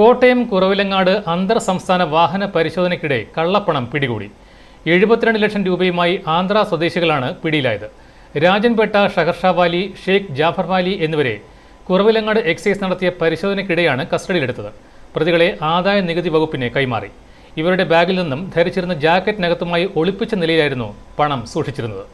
കോട്ടയം കുറവിലങ്ങാട് അന്തർ സംസ്ഥാന വാഹന പരിശോധനയ്ക്കിടെ കള്ളപ്പണം പിടികൂടി. എഴുപത്തിരണ്ട് ലക്ഷം രൂപയുമായി ആന്ധ്ര സ്വദേശികളാണ് പിടിയിലായത്. രാജൻപേട്ട ഷഹർഷാവാലി ഷെയ്ഖ് ജാഫർ വാലി എന്നിവരെ കുറവിലങ്ങാട് എക്സൈസ് നടത്തിയ പരിശോധനയ്ക്കിടെയാണ് കസ്റ്റഡിയിലെടുത്തത്. പ്രതികളെ ആദായ നികുതി വകുപ്പിന് കൈമാറി. ഇവരുടെ ബാഗിൽ നിന്നും ധരിച്ചിരുന്ന ജാക്കറ്റിനകത്തുമായി ഒളിപ്പിച്ച നിലയിലായിരുന്നു പണം സൂക്ഷിച്ചിരുന്നത്.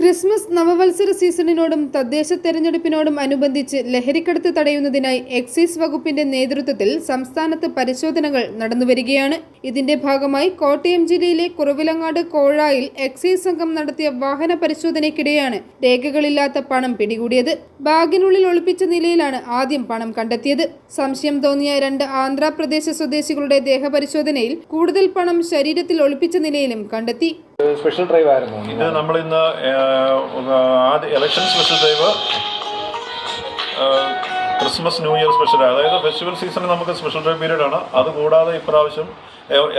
ക്രിസ്മസ് നവവത്സര സീസണിനോടും തദ്ദേശ തെരഞ്ഞെടുപ്പിനോടും അനുബന്ധിച്ച് ലഹരിക്കടത്ത് തടയുന്നതിനായി എക്സൈസ് വകുപ്പിന്റെ നേതൃത്വത്തിൽ സംസ്ഥാനത്ത് പരിശോധനകൾ നടന്നുവരികയാണ്. ഇതിന്റെ ഭാഗമായി കോട്ടയം ജില്ലയിലെ കുറവിലങ്ങാട് കോഴായിൽ എക്സൈസ് സംഘം നടത്തിയ വാഹന പരിശോധനയ്ക്കിടെയാണ് രേഖകളില്ലാത്ത പണം പിടികൂടിയത്. ബാഗിനുള്ളിൽ ഒളിപ്പിച്ച നിലയിലാണ് ആദ്യം പണം കണ്ടെത്തിയത്. സംശയം തോന്നിയ രണ്ട് ആന്ധ്രാപ്രദേശ് സ്വദേശികളുടെ ദേഹപരിശോധനയിൽ കൂടുതൽ പണം ശരീരത്തിൽ ഒളിപ്പിച്ച നിലയിലും കണ്ടെത്തി. സ്പെഷ്യൽ ഡ്രൈവ് ആയിരുന്നു. ഇത് നമ്മൾ ഇന്ന് election special drive Christmas new year special അതായത് ഫെസ്റ്റിവൽ സീസണിൽ നമുക്ക് സ്പെഷ്യൽ ഡ്രൈവ് പീരീഡ് ആണ്. അതുകൂടാതെ ഇപ്രാവശ്യം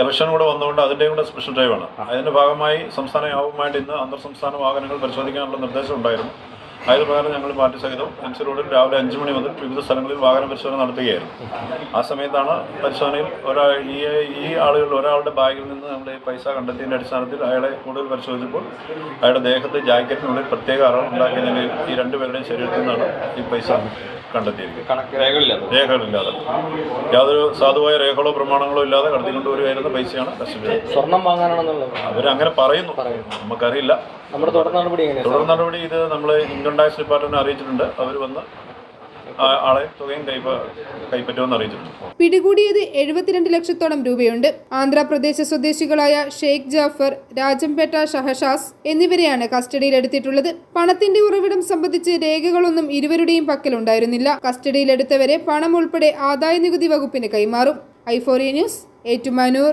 ഇലക്ഷൻ കൂടെ വന്നുകൊണ്ട് അതിന്റെയും കൂടെ സ്പെഷ്യൽ ഡ്രൈവാണ് അതിന്റെ ഭാഗമായി സംസ്ഥാന വ്യാപകമായിട്ട് ഇന്ന് അന്തർ സംസ്ഥാന വാഹനങ്ങൾ പരിശോധിക്കാനുള്ള നിർദ്ദേശം ഉണ്ടായിരുന്നു. അതിന് പ്രകാരം ഞങ്ങൾ പാർട്ടി സഹിതം എം സി റോഡിൽ രാവിലെ അഞ്ച് മണി മുതൽ വിവിധ സ്ഥലങ്ങളിൽ വാഹന പരിശോധന നടത്തുകയായിരുന്നു. ആ സമയത്താണ് പരിശോധനയിൽ ഒരാൾ ഈ ഈ ആളുകളിൽ ഒരാളുടെ ബാഗിൽ നിന്ന് നമ്മൾ ഈ പൈസ കണ്ടെത്തിയതിന്റെ അടിസ്ഥാനത്തിൽ അയാളെ കൂടുതൽ പരിശോധിച്ചപ്പോൾ അയാളുടെ ദേഹത്ത് ജാക്കറ്റിനുള്ളിൽ പ്രത്യേക അറവ് ഉണ്ടാക്കിയ നിലയിൽ ഈ രണ്ടുപേരുടെയും ശരീരത്തിൽ നിന്നാണ് ഈ പൈസ കണ്ടെത്തിയിരിക്കുന്നത്. രേഖകളില്ല രേഖകളില്ലാതെ. യാതൊരു സാധുവായ രേഖകളോ പ്രമാണങ്ങളോ ഇല്ലാതെ കടത്തിക്കൊണ്ടുവരികയായിരുന്ന പൈസയാണ് കസ്റ്റഡി സ്വർണം വാങ്ങാനാണെന്നുള്ളത്. അവരങ്ങനെ പറയുന്നു. നമുക്കറിയില്ല. നമ്മുടെ തുടർ നടപടി തുടർ നടപടി ഇത് നമ്മൾ ഇൻകം ടാക്സ് ഡിപ്പാർട്ട്മെന്റ് അറിയിച്ചിട്ടുണ്ട്. അവർ വന്ന് ആളെ തുകയും കൈപ്പ കൈപ്പറ്റുമെന്ന് അറിയിച്ചിട്ടുണ്ട്. പിടികൂടിയത് എഴുപത്തിരണ്ട് ലക്ഷത്തോളം രൂപയുണ്ട്. ആന്ധ്രാപ്രദേശ് സ്വദേശികളായ ഷെയ്ഖ് ജാഫർ രാജംപേട്ട ഷഹഷാസ് എന്നിവരെയാണ് കസ്റ്റഡിയിലെടുത്തിട്ടുള്ളത്. പണത്തിന്റെ ഉറവിടം സംബന്ധിച്ച് രേഖകളൊന്നും ഇരുവരുടെയും പക്കലുണ്ടായിരുന്നില്ല. കസ്റ്റഡിയിലെടുത്തവരെ പണം ഉൾപ്പെടെ ആദായ നികുതി വകുപ്പിന് കൈമാറും. ഐഫോറിയ ന്യൂസ് ഏറ്റുമാനൂർ.